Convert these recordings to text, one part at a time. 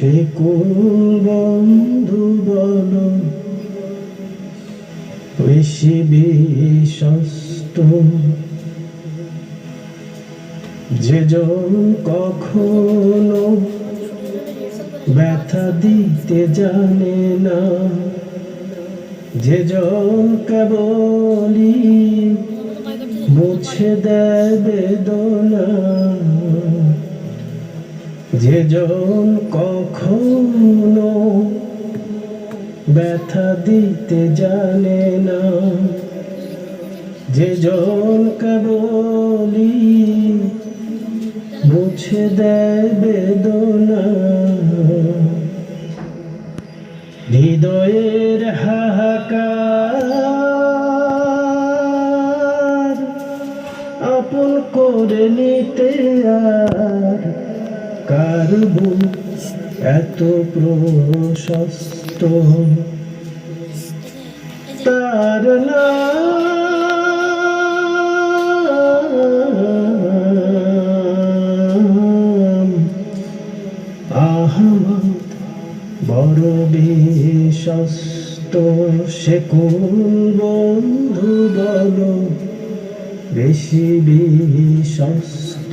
সে কোন বন্ধু বল? বেশি বিশ্বস্ত। যে কখনো ব্যথা দিতে জানে না। যে জন কেবলই মুছে দেয় বেদনা। যে জন কখনো ব্যথা দিতে জানে না, যে জন কেবলই মুছে দেয় বেদনা। হৃদয়ের হাহাকার আপন করে নিতে আর কার এত প্রশস্ত। তার নাম আহমদ বড় বিশ্বস্ত সে বন্ধু বল? বেশি বিশ্বস্ত।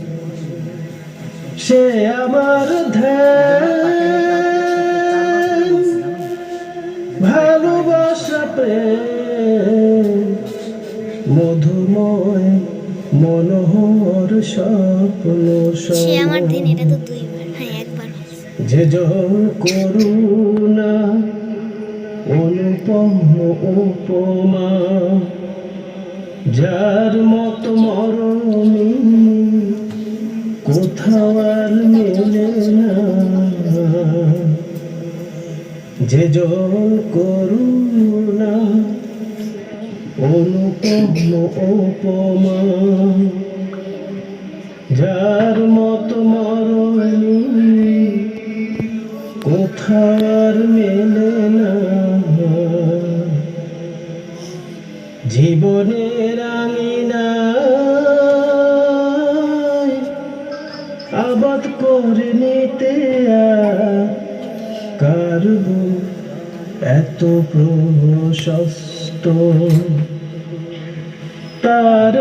সে আমার ধ্যান ভালোবাসা প্রেম মধুময় মনোহর স্বপ্ন সে আমার দিন সম। এটা তো দুইবার হ্যাঁ একবার যে জন করুণা অনুপম উপমা যার মত মরমী কোথাও আর মেলে না। যে জন করুণা, অনুপম উপমা, যার মত মরণী কোথার মেলে না। জীবনের আঙিনা কার বুক এত প্রশস্ত। তার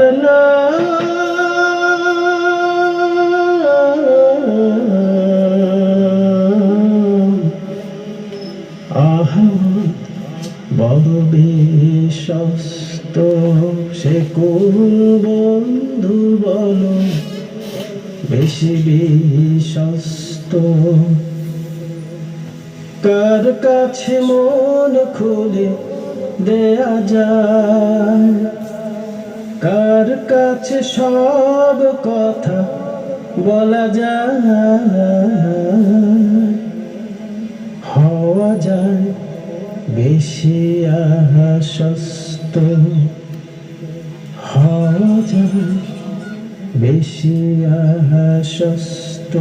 বড় বিশ্বস্ত সে কোন বন্ধু বল বেশি বিশ্বস্ত কার কাছে মন খুলে দেয়া যায়? কার কাছে সব কথা বলা যায়? হওয়া যায় বেশি আশ্বস্ত হওয়া যায় বেশি আশ্বস্ত